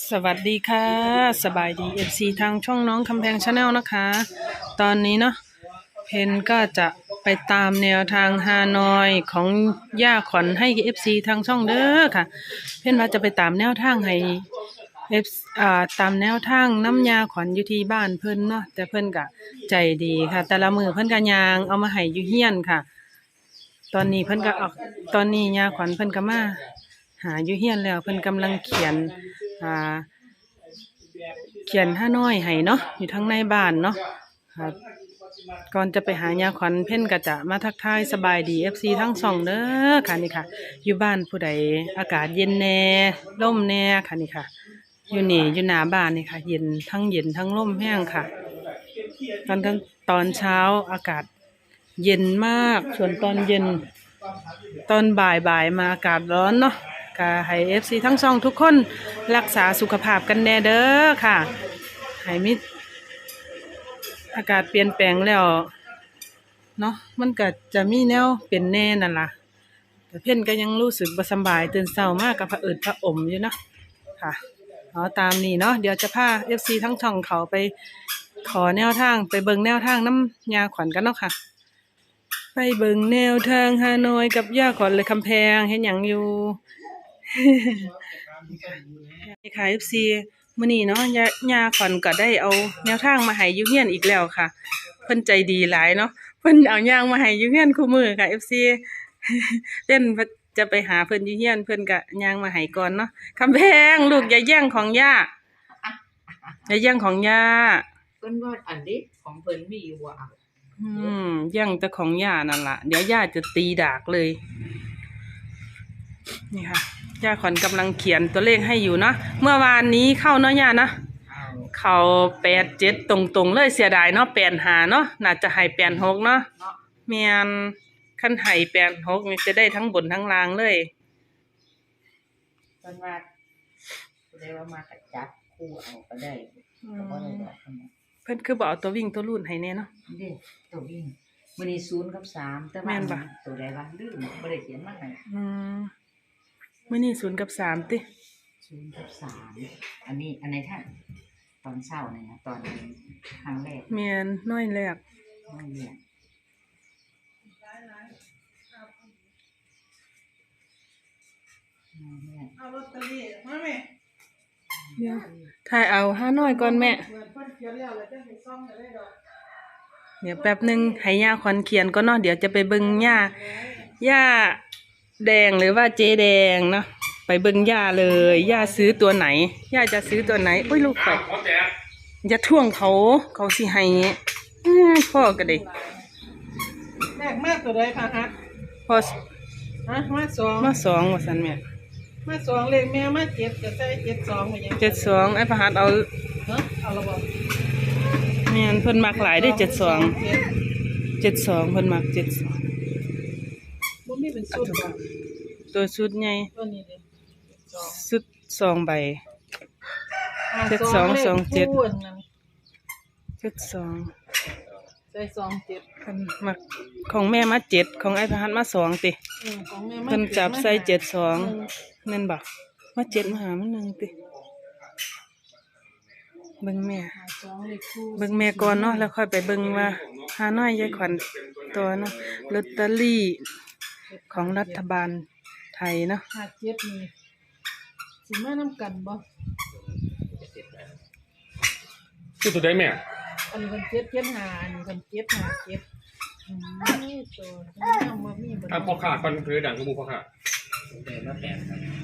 สวัสดีค่ะ สบายดีเอฟซีทางช่องน้องคำแพงชาแนลนะคะ ตอนนี้เนาะเพนก็จะไปตามแนวทางฮานอยของย่าขวัญให้เอฟซีทางช่องเด้อค่ะ เพนว่าจะไปตามแนวทางให้เอฟอ่าตามแนวทางน้ำยาขวัญอยู่ที่บ้านเพิ่นเนาะแต่เพิ่นก็ใจดีค่ะ แต่ละมือเพิ่นก็ยางเอามาให้อยู่เฮียนค่ะ ตอนนี้เพิ่นก็ออกตอนนี้ยาขวัญเพิ่นก็มาหาอยู่เฮียนแล้วเพิ่นกำลังเขียน อ่าเขียนห้าน้อยให้เนาะอยู่ทั้งในบ้านเนาะครับก่อนจะไปหายาขวัญเพ่นก็จะมาทักทายสบายดีเอฟซีทั้งสองเด้อค่ะนี่ค่ะ อยู่บ้านผู้ใดอากาศเย็นแน่ร่มแน่ค่ะนี่ค่ะ อยู่นี่อยู่หน้าบ้านนี่ค่ะ เย็นทั้งเย็นทั้งร่มแห้งค่ะ ตอนทั้งตอนเช้าอากาศเย็นมากส่วนตอนเย็น ตอนบ่ายบ่ายมาอากาศร้อนเนาะ ก็ให้เอฟซีทั้งสองทุกคนรักษาสุขภาพกันแน่เด้อค่ะให้มิอากาศเปลี่ยนแปลงแล้วเนาะมันก็จะมีแนวเป็นแน่นั่นล่ะ แต่เพ่นก็ยังรู้สึกบ่สบายตื่นเช้ามากกับผะอิดผะอมอยู่เนาะค่ะเอาตามนี้เนาะเดี๋ยวจะพาเอฟซีทั้งช่องเขาไปขอแนวทางไปเบิ่งแนวทางน้ำยาขวัญกันเนาะค่ะ ไปเบิ่งแนวทางฮานอยกับยาขอนเลยคำแพงเห็นหยังอยู่ ค่ะ FC มื้อนี้เนาะย่าย่าขอนก็ได้เอาแนวทางมาให้อยู่เฮียนอีกแล้วค่ะ เพิ่นใจดีหลายเนาะเพิ่นเอาย่างมาให้อยู่เฮียนคู่มือค่ะ FC เล่นจะไปหาเพิ่นอยู่เฮียนเพิ่นก็ย่างมาให้ก่อนเนาะคำแพงลูกอย่าแย่งของย่าอย่าแย่งของย่าเพิ่นว่าอันนี้ของเพิ่นมีอยู่ว่าเอาอืมย่างแต่ของย่านั่นล่ะ เดี๋ยวย่าจะตีดากเลย นี่ค่ะ ย่าขวัญกำลังเขียนตัวเลขให้อยู่เนาะเมื่อวานนี้เข้าเนาะย่านะเอาเข้าแปดเจ็ดตรงๆเลยเสียดายเนาะแปดหาเนาะน่าจะให้แปดหกเนาะเนาะเมียนขั้นให้แปดหกนี่จะได้ทั้งบนทั้งล่างเลยเพิ่นว่าผู้ใดว่ามากัจับคู่เอาก็ได้ก็บ่ได้ดอกเพิ่นน่ะเพิ่นคือบอกเอาตัววิ่งตัวรุ่นให้แน่เนาะนี่เด้ตัววิ่งมื้อนี้0กับ3แต่แม่ว่านปะตัวใดว่าลืมบ่ได้เขียนมาให้อืม มื่อนี้ศูนย์กับสามติ0กับ3อันนี้อันไหนท่านตอนเช้านี่นะตอนครั้งแรกเมียนน้อยแรกไม่เนี่ยไม่เนี่ยเอาลอตเตอรี่มาแม่เดี๋ยวถ่ายเอาห้าน้อยก่อนแม่ เหมือนเพิ่นเขียนแล้วแล้วจะให้ซ่อมก็ได้ดอกเดี๋ยวแป๊บหนึ่งให้ย่าขวัญเขียนก็เนาะเดี๋ยวจะไปเบิ่งย่าย่า แดงหรือว่าเจ๊แดงเนาะไปเบิ่งย่าเลยย่าซื้อตัวไหนย่าจะซื้อตัวไหนโอ้ยลูกไปอย่าท่วงเขาเขาสิให้อื้อพ่อก็ได้แรกมาตัวใดค่ะฮะพ่อฮะมาสองมาสองว่าสันแม่มาสองเลขแม่มาเจ็ดจะใส่เจ็ดสองมายังเจ็ดสองไอ้พหัสเอาเนาะเอาละบ่แม่นเพิ่นมักหลายได้เจ็ดสองเจ็ดเจ็ดสองเพิ่นมักเจ็ดสองบ่มีเป็นสุดบ่ ตัวชุดใหญ่ตัวนี้เด้สองชุดสองใบอ่าเจ็ดสองสองเจ็ดลขคู่อันนั้นเจ็ดสองใส่สองเจ็ดเพิ่นมักของแม่มาเจ็ดของไอ้พหัสมาสองติอืมของแม่มาเพิ่นจับใส่เจ็ดสองหนึ่แม่นบ่มาเจ็ดมาหามันหนึ่งติเบิ่งแม่ หาสองเลขคู่เบิ่งแม่ก่อนเนาะแล้วค่อยไปเบิ่งว่าหาน้อยยายขวัญตัวเนาะลอตเตอรี่ของรัฐบาล ไทยเนาะหาเจ็ดนี่สิมานํกันบ่คือตัวได้แม่อันนี้เป็นเจ็ดเจ็ดหาอันนี้เป็นเจ็ดหาเจ็ดอืมนี่ตัวนี้เอามามีบ่ถ้าพ่อขาดฟันคือดังกับมูพ่อขาด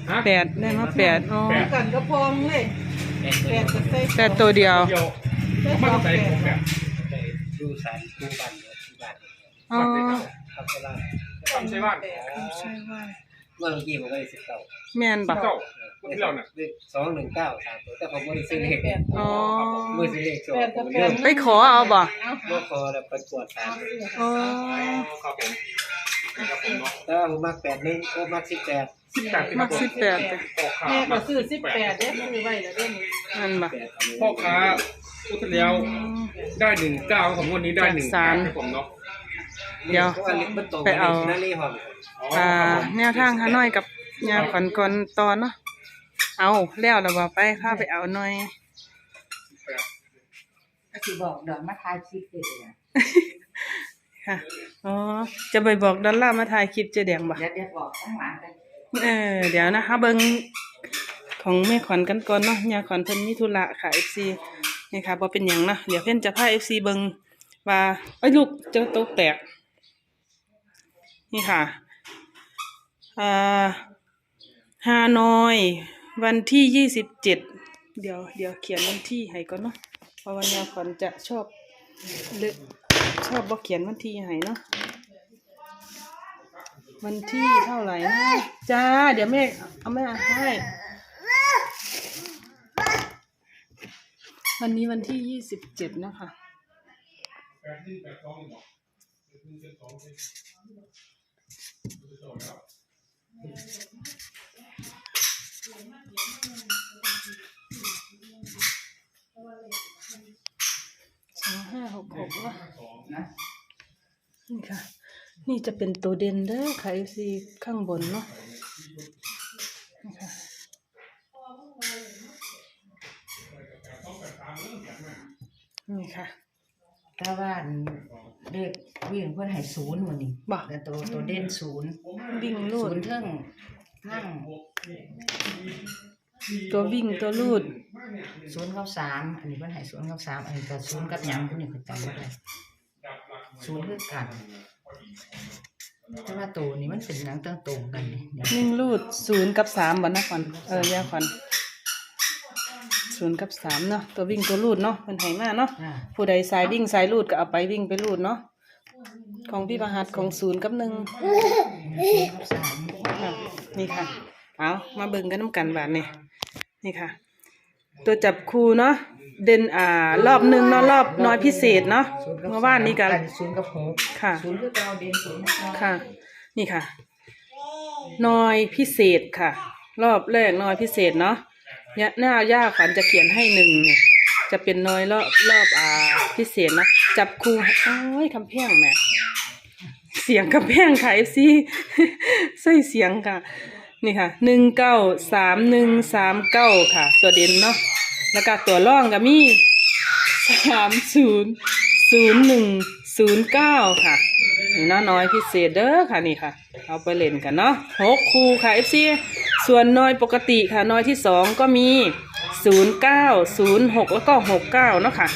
ฮะแปดได้มาแปดอ๋อกันก็พองเลยแปดกับใส่แปดตัวเดียวเดียวใส่ไม่สอต้องงใส่แปผมแบดบดูสารดูบันเนี่ยที่บ้านอ๋อครับเวลาทำใช่บ้านใช่ว่า เมื่อกี้ผมก็ได้สิบเก้าแม่นบ่เจ้าคนที่เราน่ะสองหนึ่งเก้าสามตัวแต่ผมไม่ได้ซื้อเลขแปดอ๋อมือซื้อเลขสองแปดกับแปดไปขอเอาบ่เมื่อพอแล้วประกวดสามอ๋อครับผมครับผมเนาะแต่ว่าผมมักแปดหนึ่งก็มักสิบแปดสิบแปดมักสิบแปดติพ่อขาแม่ก็ซื้อสิบแปดเด้ซื้อไว้แล้วเด้นี่นั่นบ่แปดเอาเลยพ่อค้าพุทธเลี้ยวได้หนึ่งเก้าผมวันนี้ได้หนึ่งสามให้ผมเนาะ เดี๋ยวเพราะว่าเลขมันตรงไปเอานั่นเลขหอมอ๋ออ่าครับผมแนวทางฮานอยกับยาขวัญก่อนตอนเนาะเอาแล้วเราบอกไปพาไปเอาหน่อยก็สิบอกดอกมาทายคลิปเลยอะค่ะอ๋อจะไปบอกดอลลาร์มาถ่ายคลิปเจแดงบ่เดี๋ยวเดี๋ยวบอกข้างหลังกันเออเดี๋ยวนะคะเบิงของแม่ขวัญกันก่อนเนาะยาขวัญเพิ่นมีธุระค่ะ FC นี่ค่ะบ่เป็นหยังเนาะเดี๋ยวเพิ่นจะพา FC เบิง ว่าเอ้ลูกเจะตกแตก นี่ค่ะอ่าฮานอย วันที่ยี่สิบเจ็ดเดี๋ยวเดี๋ยวเขียนวันที่ให้ก่อนเนาะเพราะวันยาขวัญจะชอบเลือชอบบ่เขียนวันที่ให้เนาะวันที่เท่าไหร่นะจ้า เดี๋ยวแม่เอาแม่ให้วันนี้วันที่ยี่สิบเจ็ดนะคะ สองห้าหกหกวะนะนี่ค่ะ นี่จะเป็นตัวเด่นเด้อค่ะ FC ข้างบนเนาะนี่ค่ะนี่ค่ะ ถ้าว่าเด็กวิ่งเพื่อนให้ศูนย์วันนี้บ่แล้วตัวตัวเด่นศูนย์วิ่งลูศูดนย์เทิงทั้งตัววิ่งตัวลูดศูนย์เข้าสามอันนี้เพื่อนให้ศูนย์เข้าสามอันนี้ก็ศูนย์กับหยังพวกนี้คือจำไม่ได้ศูนย์คือกันแต่ว่าตัวนี้มันเป็นหนังตั้งตรงกันนี่เนี่ยวิ่งลูดศูนย์กับสามบ่นะขวัญเออยาขวัญ ศูนย์กับสามเนาะตัววิ่งตัวลูดเนาะเป็นไหมาเนาะอ่าผู้ใดสายวิ่งสายลูดก็เอาไปวิ่งไปลูดเนาะของพี่ประหัตของศูนย์กับหนึ่งศูนย์กับสามค่ะนี่ค่ะ เอามาเบิ่งกันน้ำกันบาทนี่นี่ค่ะ ตัวจับคู่เนาะเด่นอ่ารอบหนึ่งเนาะรอบน้อยพิเศษเนาะศูนย์กับเมื่อวานนี้กัน ศูนย์กับหกค่ะ ศูนย์คือเราเด่นศูนย์กับเราค่ะ นี่ค่ะน้อยพิเศษค่ะ รอบแรกน้อยพิเศษเนาะ เนี่ยหน้าย่าขวัญจะเขียนให้หนึ่งเนี่ย จะเป็นน้อยรอบรอบอ่าพิเศษนะจับคู่โอ้ยคำแพงแม่เสียงคำแพงค่ะเอฟซีใส่เสียงค่ะ นี่ค่ะหนึ่งเก้าสามหนึ่งสามเก้าค่ะ ตัวเด่นเนาะแล้วก็ตัวร่องก็มีสามศูนย์ศูนย์หนึ่งศูนย์เก้าค่ะนี่นาะน้อยพิเศษเด้อค่ะนี่ค่ะ เอาไปเล่นกันเนาะหกคู่ค่ะ FC ส่วนน้อยปกติค่ะน้อยที่สองก็มีศูนย์เก้าศูนย์หกแล้วก็หกเก้าเนาะค่ะ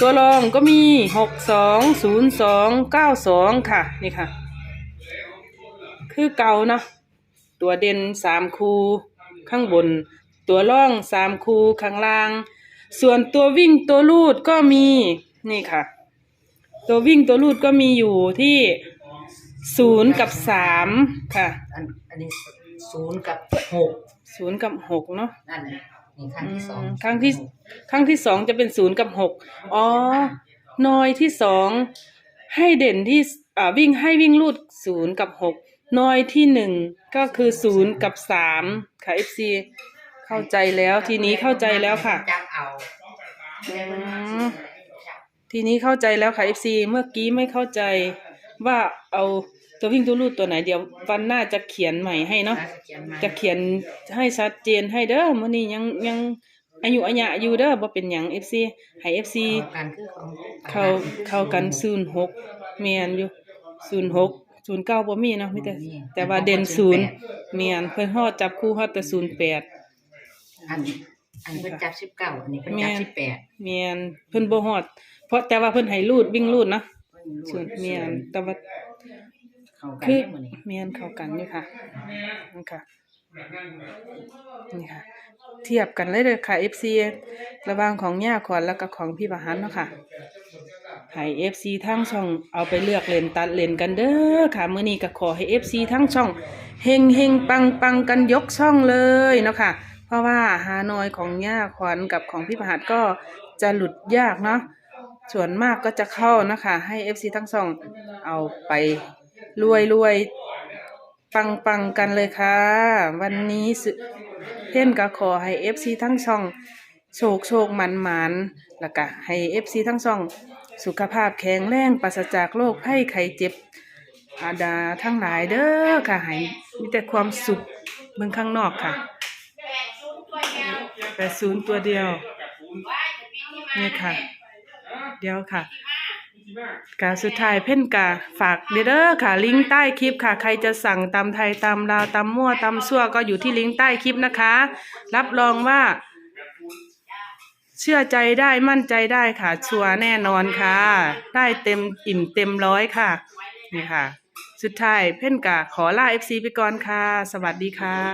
ตัวรองก็มีหกสองศูนย์สองเก้าสองค่ะ นี่ค่ะ คือเก่าเนาะตัวเด่นสามคูข้างบน ตัวร่องสามคูข้างล่าง ส่วนตัววิ่งตัวลูดก็มีนี่ค่ะ ตัววิ่งตัวลูดก็มีอยู่ที่ศูนย์กับสามค่ะ อันนี้ ศูนย์กับหกศูนย์กับหกเนาะนั่นนี่ครั้งที่สองอืมครั้งที่ครั้งที่สองจะเป็นศูนย์กับหกอ๋อน้อยที่สองให้เด่นที่อ่าวิ่งให้วิ่งลูดศูนย์กับหกน้อยที่หนึ่งก็คือศูนย์กับสามค่ะ FC เข้าใจแล้วทีนี้เข้าใจแล้วค่ะจับเอาอืมทีนี้เข้าใจแล้วค่ะ FC เมื่อกี้ไม่เข้าใจว่าเอา ตัววิ่งตัวลูดตัวไหนเดี๋ยววันหน้าจะเขียนใหม่ให้เนาะจะเขียนให้ชัดเจนให้เด้อมื้อนี้ยังยังอายุอาญะอยู่เด้อบ่เป็นหยัง FC ให้ FC กันคือของเข้าเข้ากัน06แม่นอยู่06 09บ่มีเนาะมีแต่แต่ว่าเด่น0แม่นเพิ่นฮอดจับคู่ฮอดแต่08อันอันเป็นจับสิบเก้าอันนี้เป็นจับสิบแปดแม่นเพิ่นบ่ฮอด เพราะแต่ว่าเพิ่นให้รูดวิ่งรูดเนาะส่วนแม่นแต่ว่า เข้ากันคือได้หมดนี่แม่นเข้ากันอยู่ค่ะนี่ค่ะ นี่ค่ะ เทียบกันเลยเลยค่ะ FC ระหว่างของย่าขวัญแล้วก็ของพี่ประหันเนาะค่ะให้ FC ทั้งช่องเอาไปเลือกเลนตัดเลนกันเด้อค่ะมื้อนี้ก็ขอให้ FC ทั้งช่องเฮงเฮงปังปังกันยกช่องเลยเนาะค่ะ เพราะว่าฮานอยของย่าขวัญกับของพี่ประหันก็จะหลุดยากเนาะส่วนมากก็จะเข้านะคะ ให้ FC ทั้งช่องเอาไป รวยรวยปังปังกันเลยค่ะ วันนี้เพ่นก็ขอให้เอฟซีทั้งช่อง โชคโชคมันมันแล้วก็ให้เอฟซีทั้งช่อง สุขภาพแข็งแรงปราศจากโรคภัยไข้เจ็บอาดาทั้งหลายเด้อค่ะให้มีแต่ความสุขเมืองข้างนอกค่ะแปดศูนย์ตัวเดียวนี่ค่ะ เดี๋ยวค่ะ กาสุดท้ายเพ่นกาฝากเด้อค่ะ ลิงก์ใต้คลิปค่ะ ใครจะสั่งตำไทยตำลาวตำมั่วตำซั่วก็อยู่ที่ลิงก์ใต้คลิปนะคะ รับรองว่า เชื่อใจได้มั่นใจได้ค่ะ ชัวร์แน่นอนค่ะ ได้เต็มอิ่มเต็มร้อยค่ะ นี่ค่ะ สุดท้ายเพ่นกาขอลาเอฟซีไปก่อนค่ะ สวัสดีค่ะ